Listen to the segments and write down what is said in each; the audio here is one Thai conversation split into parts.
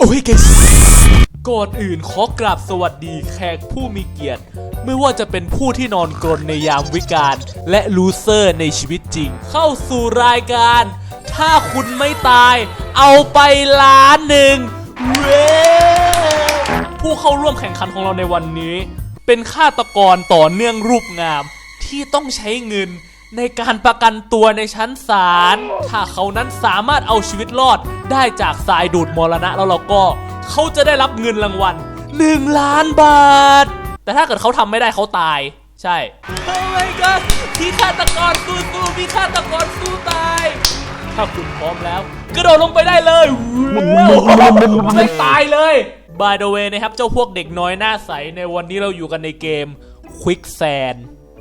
โอ้ยเกก่อนอื่นขอกราบสวัสดีแขกผู้มีเกียรติ ไม่ว่าจะเป็นผู้ที่นอนกรนในยามวิกาลและลูเซอร์ในชีวิตจริง เข้าสู่รายการ ถ้าคุณไม่ตาย เอาไปล้านหนึ่งเว้ผู้เข้าร่วมแข่งขันของเราในวันนี้ เป็นฆาตกรต่อเนื่องรูปงามที่ต้องใช้เงิน ในการประกันตัวในชั้นศาล ถ้าเขานั้นสามารถเอาชีวิตรอดได้จากสายดูดมรณะแล้วเราก็ เขาจะได้รับเงินรางวัล1ล้านบาท แต่ถ้าเกิดเขาทำไม่ได้เขาตาย ใช่ โอ้ my god พี่ฆาตกรสู้สู้พี่ฆาตกรสู้ตาย ถ้าคุณพร้อมแล้ว กระโดดลงไปได้เลยไม่ตายเลย By the way นะครับ เจ้าพวกเด็กน้อยหน้าใสในวันนี้เราอยู่กันในเกม Quicksand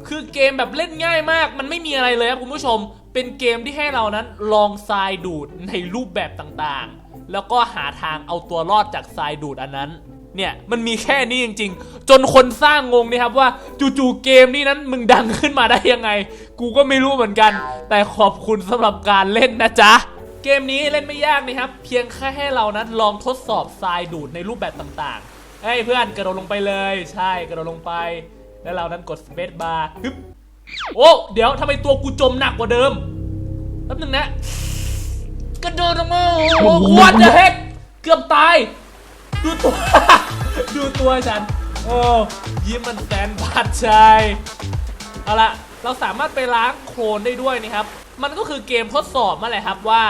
คือเกมแบบเล่นง่ายมาก มันไม่มีอะไรเลยครับคุณผู้ชม เป็นเกมที่ให้เรานั้นลองทรายดูดในรูปแบบต่างๆ แล้วก็หาทางเอาตัวรอดจากทรายดูดอันนั้น เนี่ยมันมีแค่นี้จริง ๆ จนคนสร้างงงนะครับว่าจู่ๆเกมนี้นั้นมึงดังขึ้นมาได้ยังไง กูก็ไม่รู้เหมือนกัน แต่ขอบคุณสำหรับการเล่นนะจ๊ะเกมนี้เล่นไม่ยากนะครับ เพียงแค่ให้เรานั้นลองทดสอบทรายดูดในรูปแบบต่างๆเฮ้ยเพื่อนกระโดดลงไปเลย ใช่กระโดดลงไป แล้วเรานั้นกดสเปซบาร์ฮึบโอ้เดี๋ยวทำไมตัวกูจมหนักกว่าเดิมแป๊บนึงนะกระโดดลงมาโอ้วัดเด heck เกือบตาย ดูตัว ดูตัวฉัน โอ้ยิ้มมันแสนบาดใจเอาละเราสามารถไปล้างโคลนได้ด้วยนะครับ มันก็คือเกมทดสอบมาแหละครับว่า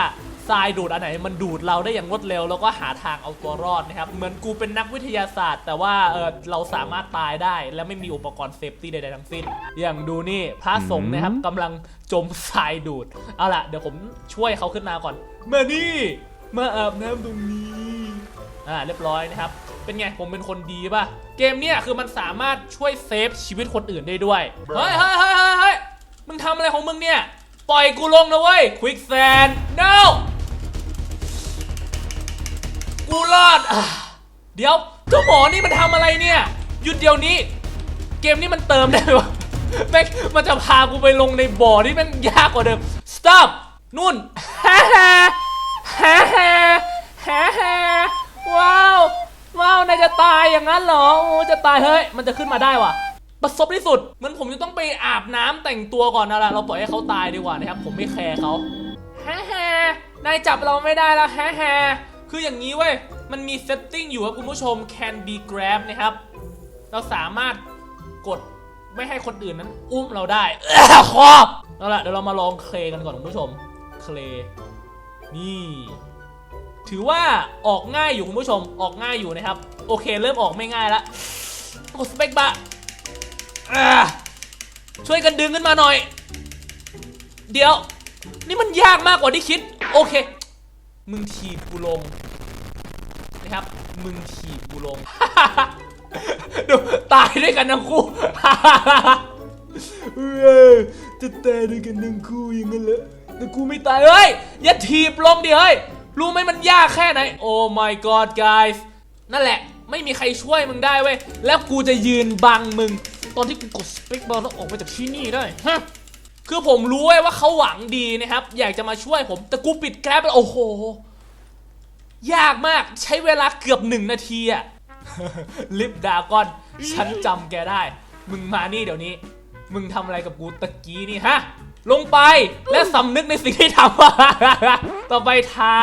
ทรายดูดอันไหนมันดูดเราได้อย่างรวดเร็ว แล้วก็หาทางเอาตัวรอดนะครับ เหมือนกูเป็นนักวิทยาศาสตร์ แต่ว่าเออเราสามารถตายได้ และไม่มีอุปกรณ์เซฟตี้ใดๆทั้งสิ้น อย่างดูนี่พระสงฆ์นะครับกำลังจมทรายดูด เอาล่ะ เดี๋ยวผมช่วยเขาขึ้นมาก่อน มานี่มาอาบน้ำตรงนี้อ่าเรียบร้อยนะครับ เป็นไงผมเป็นคนดีป่ะ เกมเนี้ยคือมันสามารถช่วยเซฟชีวิตคนอื่นได้ด้วย เฮ้ยเฮ้ยเฮ้ยเฮ้ยเฮ้ยมึงทำอะไรของมึงเนี่ย ปล่อยกูลงนะเว้ยควิกแซน no ดอะเดี๋ยวเจ้าหมอนี่มันทำอะไรเนี่ยหยุดเดี๋ยวนี้ เกมนี้มันเติมได้ไหมวะแม่งมันจะพากูไปลงในบ่อที่แมันยากกว่าเดิม stop นุ่นฮ่าฮ่าฮ่าฮ่าฮ่าฮ่าว้าวว้าวนายจะตายอย่างนั้นเหรอโอ้จะตายเฮ้ยมันจะขึ้นมาได้วะประสบที่สุดเหมือนผมจะต้องไปอาบน้ำแต่งตัวก่อนนะล่ะเราปล่อยให้เขาตายดีกว่านะครับ ผมไม่แคร์เขาฮ่าฮ่านายจับเราไม่ได้แล้วฮ่าฮ่าคืออย่างนี้เว้ย มันมีเซตติ้งอยู่ครับคุณผู้ชม can be grab นะครับ เราสามารถกดไม่ให้คนอื่นนั้น อุ้มเราได้ครอบเอาละเดี๋ยวเรามาลองเคลกันก่อนคุณผู้ชม เคลนี่ ถือว่าออกง่ายอยู่คุณผู้ชม ออกง่ายอยู่นะครับ โอเคเริ่มออกไม่ง่ายละกดสเปกบะช่วยกันดึงขึ้นมาหน่อย เดี๋ยว นี่มันยากมากกว่าที่คิด โอเค มึงถีบกูลง นะครับ มึงถีบกูลง ดูตายด้วยกันทั้งคู่เอ้ยจะตายด้วยกันทั้งคู่อย่างนั้นเหรอแต่กูไม่ตายเฮ้ย อย่าถีบลงดิเฮ้ย รู้ไหมมันยากแค่ไหน โอ้ my god guys นั่นแหละ ไม่มีใครช่วยมึงได้เว้ย แล้วกูจะยืนบังมึง ตอนที่กูกดสเปคบอลแล้วออกมาจากที่นี่ได้ฮะคือผมรู้เว้ยว่าเขาหวังดีนะครับ อยากจะมาช่วยผม แต่กูปิดแกร็บแล้วโอ้โห ยากมากใช้เวลาเกือบหนึ่งนาทีอะลิฟดากอน ฉันจำแกได้ มึงมานี่เดี๋ยวนี้ มึงทำอะไรกับกูตะกี้นี่ฮะ ลงไปและสำนึกในสิ่งที่ทำต่อไปทา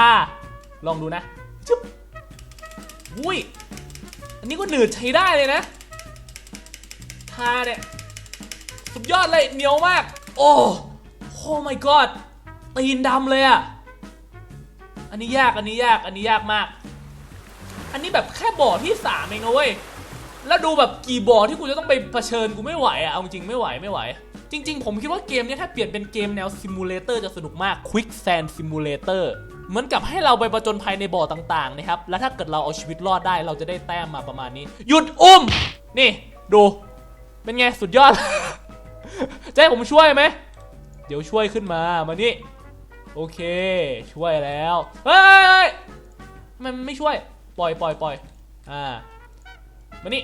ลองดูนะจุ๊บอุ้ย อันนี้ก็หนืดใช้ได้เลยนะ ทาเนี่ย สุดยอดเลยเหนียวมาก โอ้โอ้ my god ตีนดำเลยอะ อันนี้ยากอันนี้ยากอันนี้ยากมาก อันนี้แบบแค่บ่อที่สามเองนะเว้ยแล้วดูแบบกี่บ่อที่กูจะต้องไปเผชิญกูไม่ไหวอะเอาจริงไม่ไหวไม่ไหว จริง ๆ ผมคิดว่าเกมนี้ถ้าเปลี่ยนเป็นเกมแนวซิมูเลเตอร์จะสนุกมาก Quick Sand Simulator เหมือนกับให้เราไปประจนภัยในบ่อต่างๆนะครับ แล้วถ้าเกิดเราเอาชีวิตรอดได้เราจะได้แต้มมาประมาณนี้ หยุดอุ้ม นี่ ดู เป็นไงสุดยอด จะให้ผมช่วยไหม เดี๋ยวช่วยขึ้นมา มานี่ โอเค ช่วยแล้วเฮ้ยเฮ้ยทำไมมันไม่ช่วย ปล่อยปล่อยปล่อยอ่ามานี่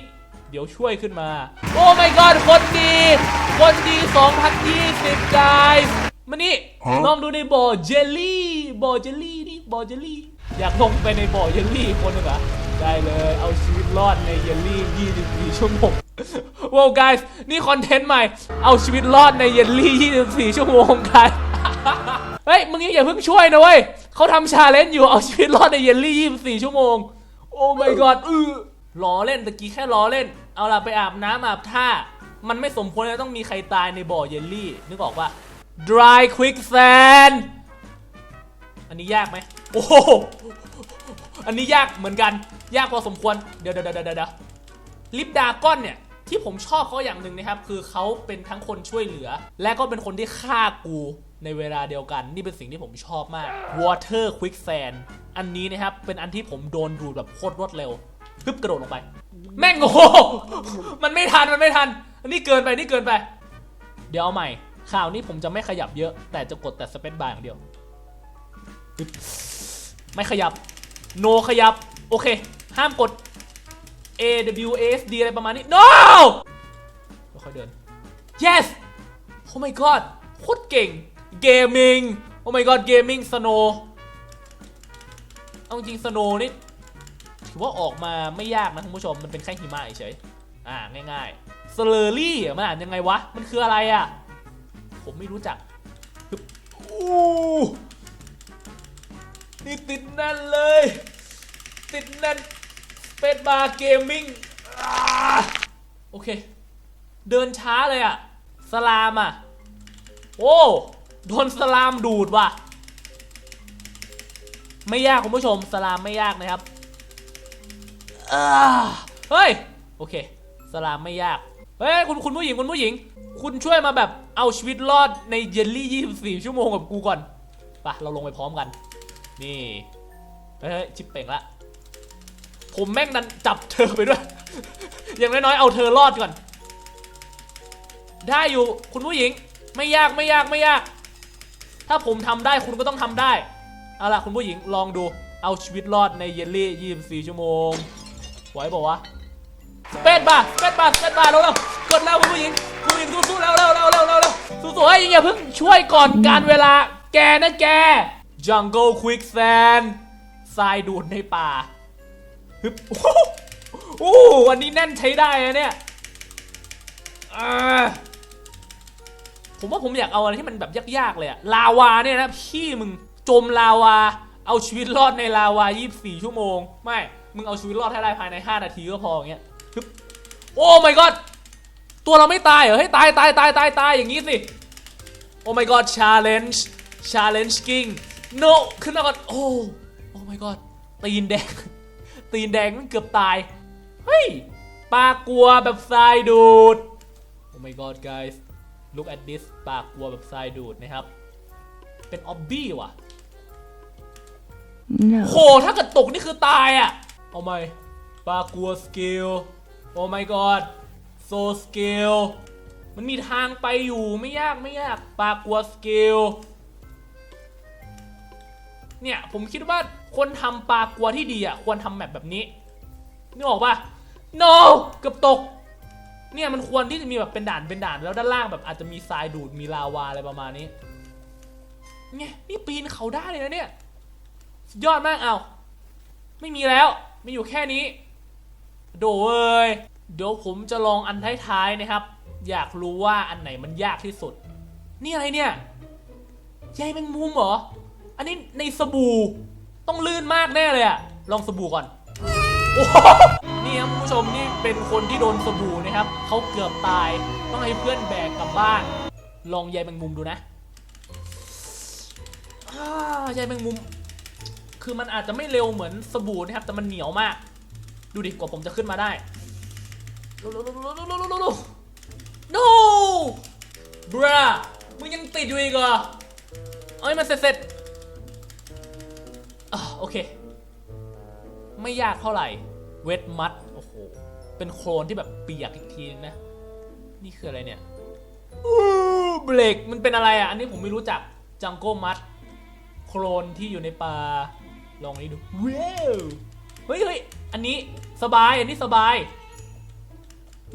เดี๋ยวช่วยขึ้นมา โอ้ my god คนดี คนดี 2020 guys มานี่ลองดูในบ่อเจลลี่บ่อเจลลี่นี่บ่อเจลลี่ อยากลงไปในบ่อเยลลี่อีกคนหนึ่งเหรอได้เลยเอาชีวิตรอดในเยลลี่24ชั่วโมงว้าว guys นี่คอนเทนต์ใหม่ เอาชีวิตรอดในเยลลี่24ชั่วโมง guys เฮ้ยมึงยังอย่าเพิ่งช่วยนะเว้ยเขาทำชาเลนจ์อยู่เอาชีวิตรอดในเยลลี่24ชั่วโมง โอ้ my god อือล้อเล่นตะกี้แค่ล้อเล่น เอาล่ะไปอาบน้ำอาบท่า มันไม่สมควรจะต้องมีใครตายในบ่อเยลลี่ นึกออกปะ dry quicksand อันนี้ยากไหมโอ้โหอันนี้ยากเหมือนกัน ยากพอสมควรเดี๋ยวเดี๋ยวเดี๋ยวเดี๋ยวลิปดาก้อนเนี่ยที่ผมชอบเขาอย่างหนึ่งนะครับ คือเขาเป็นทั้งคนช่วยเหลือ และก็เป็นคนที่ฆ่ากู ในเวลาเดียวกัน นี่เป็นสิ่งที่ผมชอบมาก Water Quicksand อันนี้นะครับ เป็นอันที่ผมโดนดูดแบบโคตรรวดเร็วฮึบกระโดดลงไป แม่งโอ้โหมันไม่ทัน มันไม่ทัน อันนี้เกินไป นี่เกินไป เดี๋ยวเอาใหม่ ข่าวนี้ผมจะไม่ขยับเยอะ แต่จะกดแต่สเปซบาร์อย่างเดียว ไม่ขยับ no ขยับ โอเค ห้ามกด A W A S D อะไรประมาณนี้ no ค่อยเดิน yes oh my god โคตรเก่ง gaming oh my god gaming snow เอาจริง snow นี่ถือว่าออกมาไม่ยากนะคุณผู้ชมมันเป็นแค่หิมะเฉยๆอ่าง่ายๆ slurry อ่มันอ่านยังไงวะ มันคืออะไรอะ ผมไม่รู้จักอู้นี่ติดแน่นเลย ติดแน่นเปซบาร์เกมมิ่งโอเค เดินช้าเลยอะสลามอะโอ้ โดนสลามดูดว่ะ ไม่ยากคุณผู้ชมสลามไม่ยากนะครับเฮ้ย โอเค สลามไม่ยาก เฮ้ย คุณคุณผู้หญิงคุณผู้หญิง คุณช่วยมาแบบเอาชีวิตรอดในเยลลี่ 24 ชั่วโมงกับกูก่อนไปะเราลงไปพร้อมกัน นี่ เฮ้ยชิปเป่งละ ผมแม่งนั้นจับเธอไปด้วย อย่างน้อยๆ เอาเธอรอดก่อน ได้อยู่คุณผู้หญิง ไม่ยากไม่ยากไม่ยาก ถ้าผมทำได้คุณก็ต้องทำได้ เอาล่ะคุณผู้หญิงลองดู เอาชีวิตรอดในเยลลี่ 24 ชั่วโมง ไหวบอกวะสเปซบาสเปซบาสเปซบาร์เร็วๆกดแล้วคุณผู้หญิงคุณผู้หญิงสู้ๆเร็วๆเร็วๆเร็วเร็วสู้ๆเฮ้ยอย่าเพิ่งช่วยก่อนการเวลา แกนะแก Jungle Quicksand ทรายดูดในป่าฮึบโอ้โหโอ้โหวันนี้แน่นใช้ได้นะเนี่ยอ่า ผมว่าผมอยากเอาอะไรที่มันแบบยากๆเลยอะลาวาเนี่ยนะพี่มึงจมลาวา เอาชีวิตรอดในลาวา 24 ชั่วโมง ไม่ มึงเอาชีวิตรอดให้ได้ภายใน 5 นาทีก็พออย่างเงี้ยฮึบโอ้ my god ตัวเราไม่ตายเหรอให้ตายตายตายตายตายอย่างงี้สิ โอ้ my god challenge challenge king no ขึ้นมาก่อนโอ้โอ้ my god ตีนแดง ตีนแดงมันเกือบตาย เฮ้ยปลากลัวแบบทรายดูด โอ้ my god guys look at this ปลากลัวแบบทรายดูดนะครับ เป็นออบบี้ว่ะ No. โห ถ้าเกิดตกนี่คือตายอะ เอาไหมปลากลัวสกิล โอ้ my god so skill มันมีทางไปอยู่ไม่ยากไม่ยากปลากลัวสกิล เนี่ย ผมคิดว่าคนทำปลากลัวที่ดีอะ ควรทำแบบแบบนี้นึกออกปะ no เกือบตก เนี่ยมันควรที่จะมีแบบเป็นด่านเป็นด่านแล้วด้านล่างแบบอาจจะมีทรายดูดมีลาวาอะไรประมาณนี้ เนี่ยนี่ปีนเขาได้เลยนะเนี่ยสุดยอดมากเอาไม่มีแล้วมีอยู่แค่นี้ โดเอ้ยเดี๋ยวผมจะลองอันท้ายๆนะครับ อยากรู้ว่าอันไหนมันยากที่สุด นี่อะไรเนี่ยใยแมงมุมเหรอ อันนี้ในสบู่ต้องลื่นมากแน่เลยอะลองสบู่ก่อน นี่ครับคุณผู้ชมนี่เป็นคนที่โดนสบู่นะครับ เขาเกือบตาย ต้องให้เพื่อนแบกกลับบ้าน ลองใยแมงมุมดูนะอ่าใยแมงมุม คือมันอาจจะไม่เร็วเหมือนสบู่นะครับ แต่มันเหนียวมาก ดูดิกว่าผมจะขึ้นมาได้ no bra มึงยังติดอยู่อีกเหรอเอาให้มันเสร็จๆอะโอเค ไม่ยากเท่าไหร่ เวทมัด เป็นโคลนที่แบบเปียกอีกทีนะ นี่คืออะไรเนี่ยเบรกมันเป็นอะไรอะ อันนี้ผมไม่รู้จักจังโก้มัดโคลนที่อยู่ในป่าลองนี้ดูว้าวเฮ้ยเฮ้ยอันนี้สบายอันนี้สบาย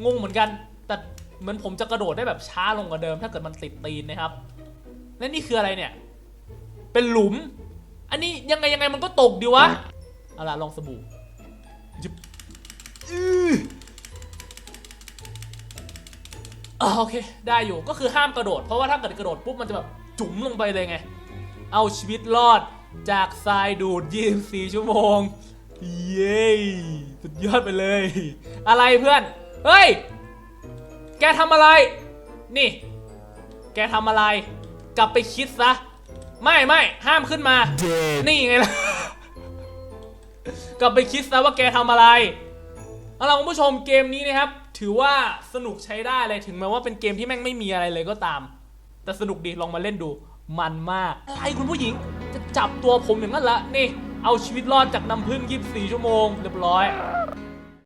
งงเหมือนกัน แต่เหมือนผมจะกระโดดได้แบบช้าลงกว่าเดิม ถ้าเกิดมันติดตีนนะครับ และนี่คืออะไรเนี่ย เป็นหลุม อันนี้ยังไงยังไงมันก็ตกดีวะ เอาล่ะลองสบู่จิบ อ่าโอเค ได้อยู่ก็คือห้ามกระโดด เพราะว่าถ้าเกิดกระโดดปุ๊บมันจะแบบจุ๋มลงไปเลยไง เอาชีวิตรอดจากทรายดูด 24 ชั่วโมง เย้สุดยอดไปเลย อะไรเพื่อน เฮ้ย แกทำอะไร นี่ แกทำอะไร กลับไปคิดซะ ไม่ไม่ห้ามขึ้นมา นี่ไงล่ะ กลับไปคิดซะว่าแกทำอะไร เอาล่ะคุณผู้ชมเกมนี้นะครับ ถือว่าสนุกใช้ได้เลยถึงแม้ว่าเป็นเกมที่แม่งไม่มีอะไรเลยก็ตาม แต่สนุกดีลองมาเล่นดูมันมากไอ้คุณผู้หญิงจะจับตัวผมอย่างนั้นละนี่ เอาชีวิตรอดจากน้ำพึ่ง24ชั่วโมงเรียบร้อย